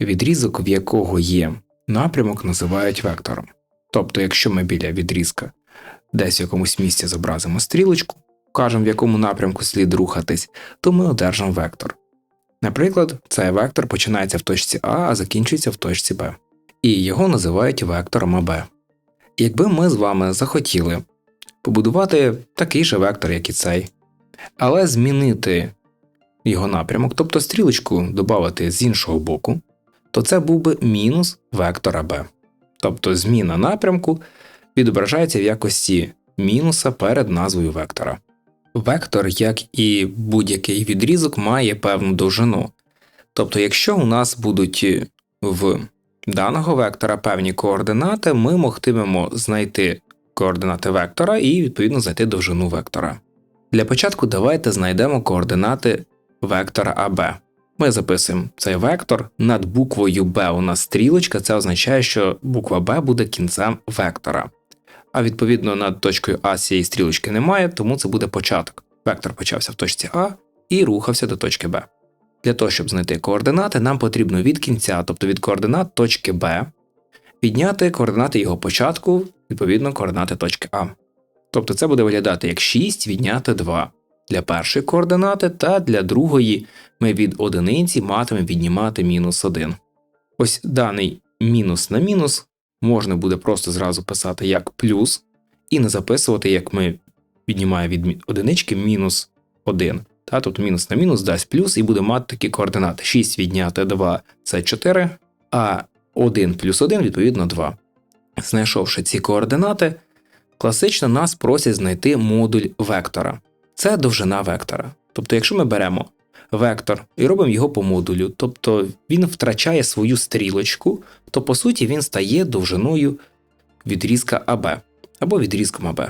Відрізок, в якого є напрямок, називають вектором. Тобто, якщо ми біля відрізка десь в якомусь місці зобразимо стрілочку, вкажемо, в якому напрямку слід рухатись, то ми одержимо вектор. Наприклад, цей вектор починається в точці А, а закінчується в точці Б. І його називають вектором АБ. Якби ми з вами захотіли побудувати такий же вектор, як і цей, але змінити його напрямок, тобто стрілочку додати з іншого боку, то це був би мінус вектора b. Тобто зміна напрямку відображається в якості мінуса перед назвою вектора. Вектор, як і будь-який відрізок, має певну довжину. Тобто, якщо у нас будуть в даного вектора певні координати, ми могтимемо знайти координати вектора і відповідно знайти довжину вектора. Для початку давайте знайдемо координати вектора АБ. Ми записуємо цей вектор над буквою Б у нас стрілочка, це означає, що буква Б буде кінцем вектора. А відповідно над точкою А цієї стрілочки немає, тому це буде початок. Вектор почався в точці А і рухався до точки Б. Для того, щоб знайти координати, нам потрібно від кінця, тобто від координат точки Б, підняти координати його початку, відповідно координати точки А. Тобто це буде виглядати як 6 відняти 2 для першої координати, та для другої ми від одиниці матимемо віднімати мінус 1. Ось даний мінус на мінус можна буде просто зразу писати як плюс, і не записувати, як ми віднімаємо від одинички мінус 1. Та, тобто мінус на мінус дасть плюс і буде мати такі координати. 6 відняти 2 це 4, а 1 плюс 1 відповідно 2. Знайшовши ці координати, класично нас просять знайти модуль вектора. Це довжина вектора. Тобто, якщо ми беремо вектор і робимо його по модулю, тобто він втрачає свою стрілочку, то по суті він стає довжиною відрізка АБ або відрізком АБ,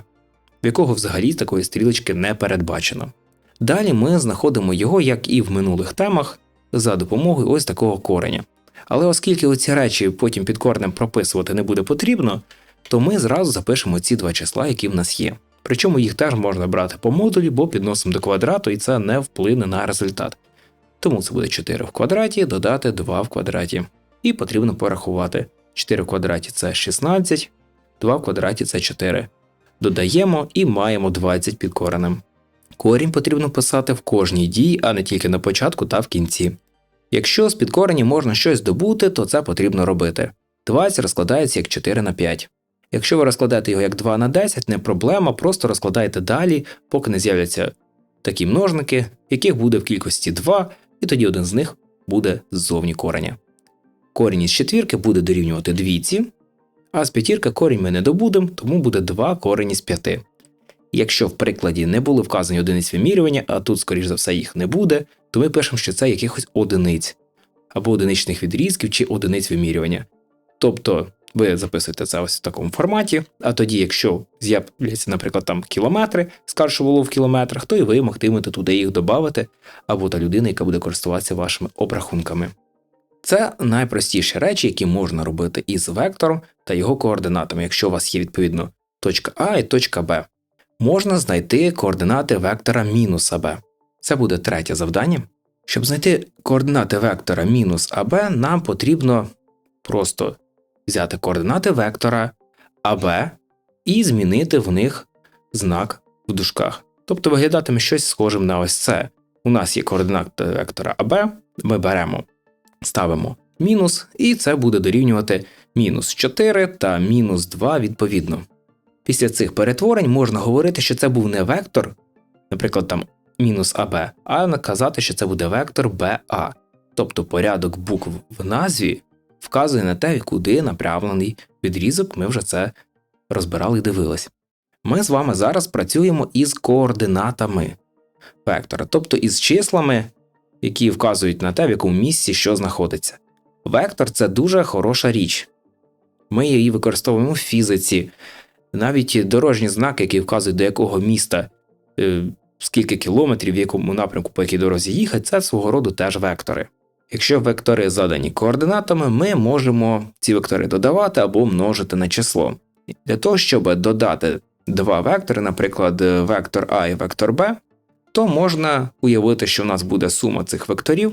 в якого взагалі такої стрілочки не передбачено. Далі ми знаходимо його, як і в минулих темах, за допомогою ось такого кореня. Але оскільки оці речі потім під коренем прописувати не буде потрібно, то ми зразу запишемо ці два числа, які в нас є. Причому їх теж можна брати по модулі, бо підносимо до квадрату, і це не вплине на результат. Тому це буде 4 в квадраті, додати 2 в квадраті. І потрібно порахувати. 4 в квадраті це 16, 2 в квадраті це 4. Додаємо і маємо 20 під коренем. Корінь потрібно писати в кожній дії, а не тільки на початку та в кінці. Якщо з підкорені можна щось добути, то це потрібно робити. 20 розкладається як 4 на 5. Якщо ви розкладаєте його як 2 на 10, не проблема, просто розкладайте далі, поки не з'являться такі множники, яких буде в кількості 2, і тоді один з них буде ззовні кореня. Корінь із четвірки буде дорівнювати двійці, а з п'ятірки корінь ми не добудемо, тому буде 2 корені з 5. Якщо в прикладі не були вказані одиниць вимірювання, а тут, скоріш за все, їх не буде, то ми пишемо, що це якихось одиниць, або одиничних відрізків чи одиниць вимірювання. Тобто ви записуєте це ось в такому форматі, а тоді, якщо з'являться, наприклад, там кілометри, скажуть, що було в кілометрах, то і ви могтимете туди їх додати, або та людина, яка буде користуватися вашими обрахунками. Це найпростіші речі, які можна робити із вектором та його координатами, якщо у вас є відповідно точка А і точка Б. Можна знайти координати вектора мінус АБ. Це буде третє завдання. Щоб знайти координати вектора мінус АБ, нам потрібно просто взяти координати вектора АБ і змінити в них знак в дужках. Тобто виглядатиме щось схожим на ось це. У нас є координати вектора АБ, ми беремо, ставимо мінус, і це буде дорівнювати мінус 4 та мінус 2 відповідно. Після цих перетворень можна говорити, що це був не вектор, наприклад, там мінус АБ, а наказати, що це буде вектор БА. Тобто порядок букв в назві вказує на те, куди направлений відрізок, ми вже це розбирали і дивились. Ми з вами зараз працюємо із координатами вектора, тобто із числами, які вказують на те, в якому місці що знаходиться. Вектор це дуже хороша річ. Ми її використовуємо в фізиці, навіть дорожні знаки, які вказують, до якого міста, е, скільки кілометрів, в якому напрямку по якій дорозі їхати, це свого роду теж вектори. Якщо вектори задані координатами, ми можемо ці вектори додавати або множити на число. Для того, щоб додати два вектори, наприклад, вектор А і вектор Б, то можна уявити, що у нас буде сума цих векторів,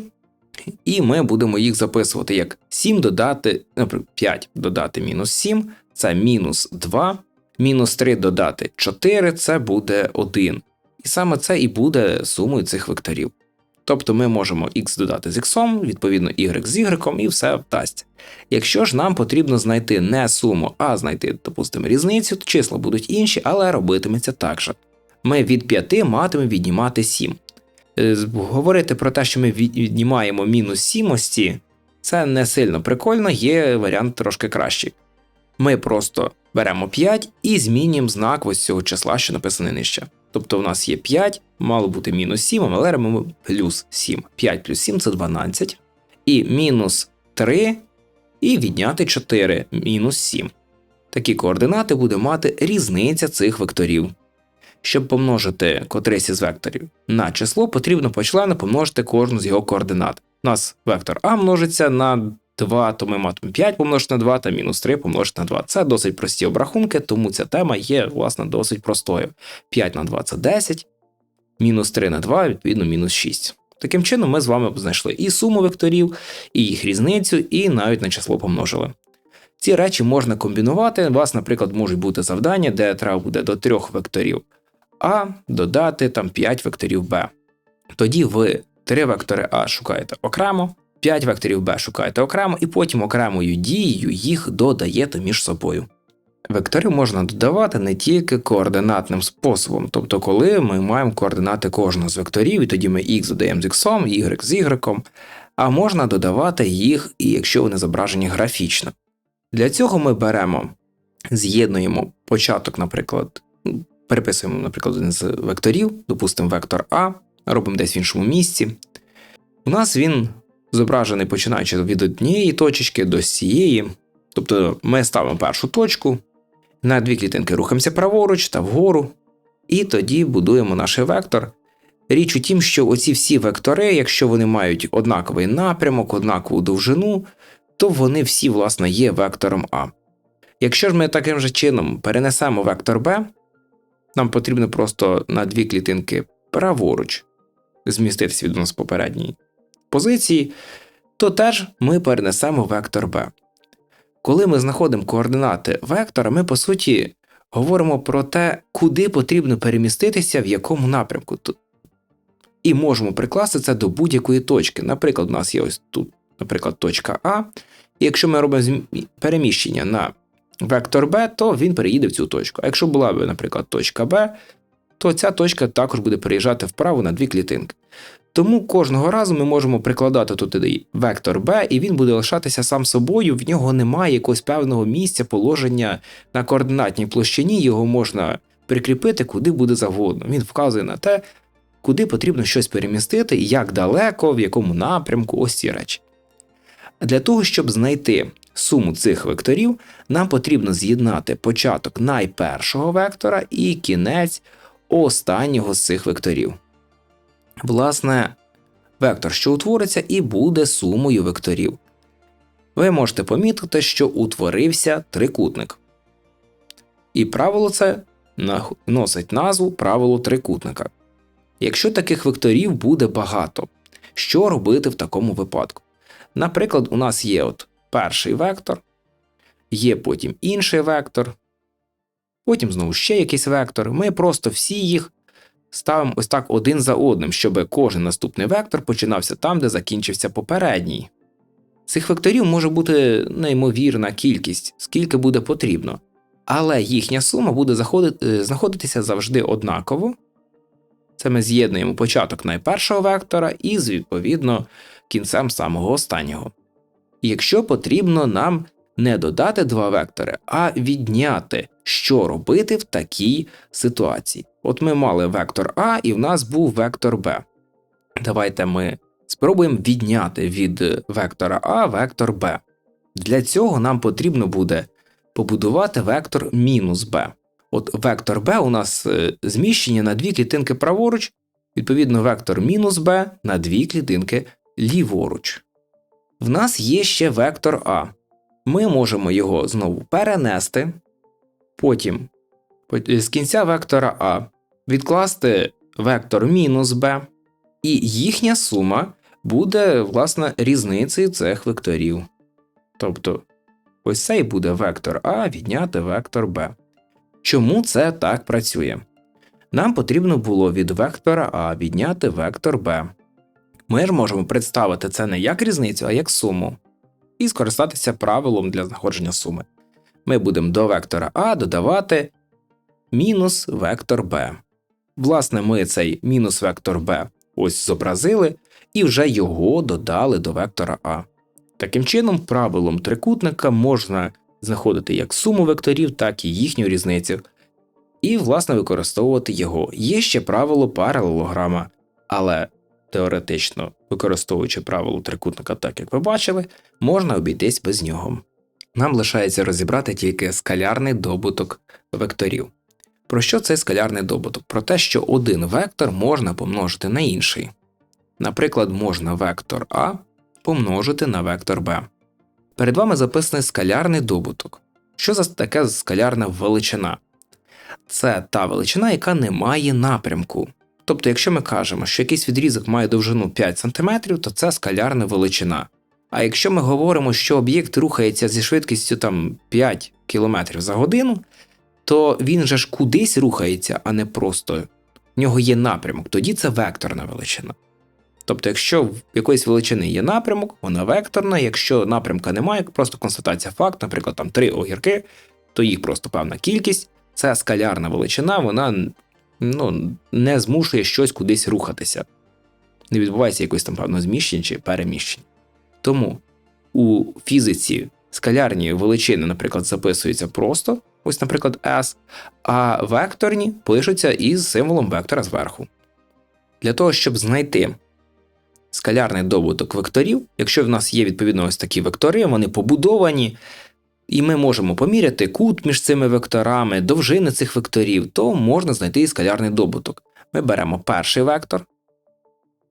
І ми будемо їх записувати як 7 додати, наприклад, 5 додати мінус 7, це мінус 2, мінус 3 додати 4, це буде 1. І саме це і буде сумою цих векторів. Тобто ми можемо x додати з x, відповідно y з y, і все вдасться. Якщо ж нам потрібно знайти не суму, а знайти, допустимо, різницю, то числа будуть інші, але робитиметься так же. Ми від 5 матимемо віднімати 7. Е, Говорити про те, що ми віднімаємо мінус 7 ості, це не сильно прикольно, є варіант трошки кращий. Ми просто беремо 5 і змінюємо знак ось цього числа, що написане нижче. Тобто у нас є 5, мало бути мінус 7, а ми робимо плюс 7. 5 плюс 7 це 12. І мінус 3 і відняти 4 мінус 7. Такі координати буде мати різниця цих векторів. Щоб помножити котрийсь із векторів на число, потрібно по члену помножити кожну з його координат. У нас вектор А множиться на 2, то ми матимемо 5 помножити на 2 та мінус 3 помножити на 2. Це досить прості обрахунки, тому ця тема є, власне, досить простою. 5 на 2 це 10, мінус 3 на 2, відповідно, мінус 6. Таким чином, ми з вами знайшли і суму векторів, і їх різницю, і навіть на число помножили. Ці речі можна комбінувати. У вас, наприклад, можуть бути завдання, де треба буде до трьох векторів А додати там 5 векторів Б. Тоді ви три вектори А шукаєте окремо, 5 векторів b шукаєте окремо, і потім окремою дією їх додаєте між собою. Вектори можна додавати не тільки координатним способом, тобто, коли ми маємо координати кожного з векторів, і тоді ми x додаємо з x, y з y, а можна додавати їх, і якщо вони зображені графічно. Для цього ми беремо, з'єднуємо початок, наприклад, переписуємо, наприклад, один з векторів, допустимо, вектор А, робимо десь в іншому місці. У нас він зображений починаючи від однієї точки до цієї. Тобто ми ставимо першу точку, на дві клітинки рухаємося праворуч та вгору, і тоді будуємо наш вектор. Річ у тім, що оці всі вектори, якщо вони мають однаковий напрямок, однакову довжину, то вони всі, власне, є вектором А. Якщо ж ми таким же чином перенесемо вектор b, нам потрібно просто на дві клітинки праворуч зміститися від нас попередньої позиції, то теж ми перенесемо вектор b. Коли ми знаходимо координати вектора, ми по суті говоримо про те, куди потрібно переміститися, в якому напрямку. І можемо прикласти це до будь-якої точки. Наприклад, у нас є ось тут, наприклад, точка А. І якщо ми робимо переміщення на вектор b, то він переїде в цю точку. А якщо була б, наприклад, точка Б, то ця точка також буде переїжджати вправо на дві клітинки. Тому кожного разу ми можемо прикладати туди вектор b, і він буде лишатися сам собою, в нього немає якогось певного місця положення на координатній площині, його можна прикріпити куди буде завгодно. Він вказує на те, куди потрібно щось перемістити, як далеко, в якому напрямку, ось ці речі. Для того, щоб знайти суму цих векторів, нам потрібно з'єднати початок найпершого вектора і кінець останнього з цих векторів. Власне, вектор, що утвориться, і буде сумою векторів. Ви можете помітити, що утворився трикутник. І правило це носить назву правило трикутника. Якщо таких векторів буде багато, що робити в такому випадку? Наприклад, у нас є от перший вектор, є потім інший вектор, потім знову ще якийсь вектор. Ми просто всі їх ставимо ось так один за одним, щоб кожен наступний вектор починався там, де закінчився попередній. Цих векторів може бути неймовірна кількість, скільки буде потрібно, але їхня сума буде заходити, знаходитися завжди однаково. Це ми з'єднуємо початок найпершого вектора із, відповідно, кінцем самого останнього. І якщо потрібно нам не додати два вектори, а відняти, що робити в такій ситуації. От ми мали вектор А, і в нас був вектор Б. Давайте ми спробуємо відняти від вектора А вектор Б. Для цього нам потрібно буде побудувати вектор мінус Б. От вектор b у нас е, зміщення на дві клітинки праворуч, відповідно, вектор мінус b на дві клітинки ліворуч. В нас є ще вектор А. Ми можемо його знову перенести, потім з кінця вектора А відкласти вектор мінус b, і їхня сума буде, власне, різницею цих векторів. Тобто, ось цей буде вектор А відняти вектор Б. Чому це так працює? Нам потрібно було від вектора А відняти вектор Б. Ми ж можемо представити це не як різницю, а як суму, і скористатися правилом для знаходження суми. Ми будемо до вектора А додавати мінус вектор Б. Власне, ми цей мінус вектор Б ось зобразили і вже його додали до вектора А. Таким чином, правилом трикутника можна знаходити як суму векторів, так і їхню різницю, і, власне, використовувати його. Є ще правило паралелограма, але теоретично, використовуючи правило трикутника, так як ви бачили, можна обійтись без нього. Нам лишається розібрати тільки скалярний добуток векторів. Про що цей скалярний добуток? Про те, що один вектор можна помножити на інший. Наприклад, можна вектор А помножити на вектор Б. Перед вами записаний скалярний добуток. Що за таке скалярна величина? Це та величина, яка не має напрямку.Тобто, якщо ми кажемо, що якийсь відрізок має довжину 5 см, то це скалярна величина. А якщо ми говоримо, що об'єкт рухається зі швидкістю там 5 км за годину, то він же ж кудись рухається, а не просто в нього є напрямок, тоді це векторна величина. Тобто, якщо в якоїсь величини є напрямок, вона векторна, якщо напрямка немає, просто констатація факту, наприклад, там три огірки, то їх просто певна кількість, це скалярна величина, вона ну, не змушує щось кудись рухатися. Не відбувається якось там певно зміщення чи переміщення. Тому у фізиці скалярні величини, наприклад, записуються просто, ось, наприклад, S, а векторні пишуться із символом вектора зверху. Для того, щоб знайти скалярний добуток векторів, якщо в нас є відповідно ось такі вектори, вони побудовані, і ми можемо поміряти кут між цими векторами, довжини цих векторів, то можна знайти і скалярний добуток. Ми беремо перший вектор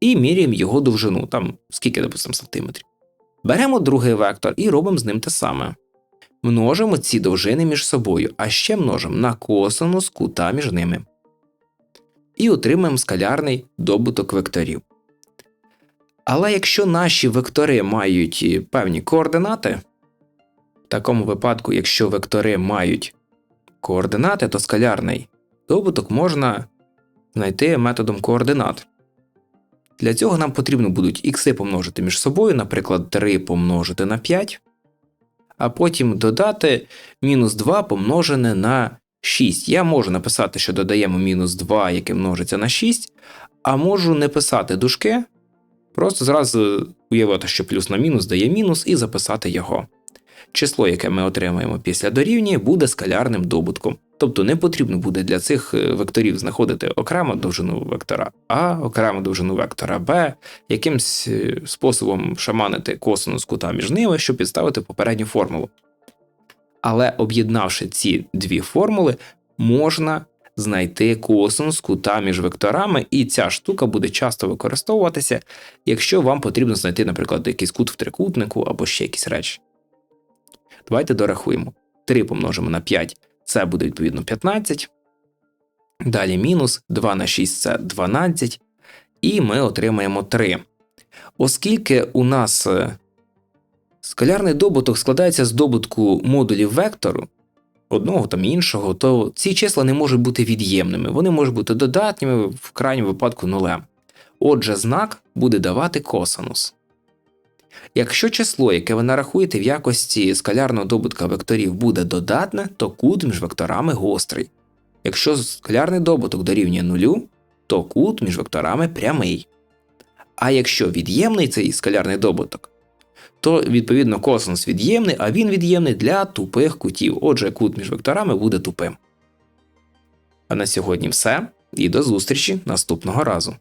і міряємо його довжину, там скільки, допустимо, сантиметрів. Беремо другий вектор і робимо з ним те саме. Множимо ці довжини між собою, а ще множимо на косинус кута між ними. І отримаємо скалярний добуток векторів. Але якщо наші вектори мають певні координати, в такому випадку, якщо вектори мають координати, то скалярний добуток можна знайти методом координат. Для цього нам потрібно будуть ікси помножити між собою, наприклад, 3 помножити на 5, а потім додати мінус 2 помножене на 6. Я можу написати, що додаємо мінус 2, яке множиться на 6, а можу не писати дужки, просто зразу уявити, що плюс на мінус дає мінус, і записати його. Число, яке ми отримаємо після дорівнює, буде скалярним добутком. Тобто не потрібно буде для цих е, векторів знаходити окрему довжину вектора А, окрему довжину вектора Б, якимсь е, способом шаманити косинус кута між ними, щоб підставити попередню формулу. Але об'єднавши ці дві формули, можна знайти косинус кута між векторами, і ця штука буде часто використовуватися, якщо вам потрібно знайти, наприклад, якийсь кут в трикутнику або ще якісь речі. Давайте дорахуємо. 3 помножимо на 5, це буде відповідно 15. Далі мінус 2 на 6 це 12. І ми отримаємо 3. Оскільки у нас е, скалярний добуток складається з добутку модулів вектору, одного там іншого, то ці числа не можуть бути від'ємними, вони можуть бути додатніми в крайньому випадку нулем. Отже, знак буде давати косинус. Якщо число, яке ви нарахуєте в якості скалярного добутка векторів, буде додатне, то кут між векторами гострий. Якщо скалярний добуток дорівнює нулю, то кут між векторами прямий. А якщо від'ємний цей скалярний добуток, то відповідно косинус від'ємний, а він від'ємний для тупих кутів. Отже, кут між векторами буде тупим. А на сьогодні все і до зустрічі наступного разу.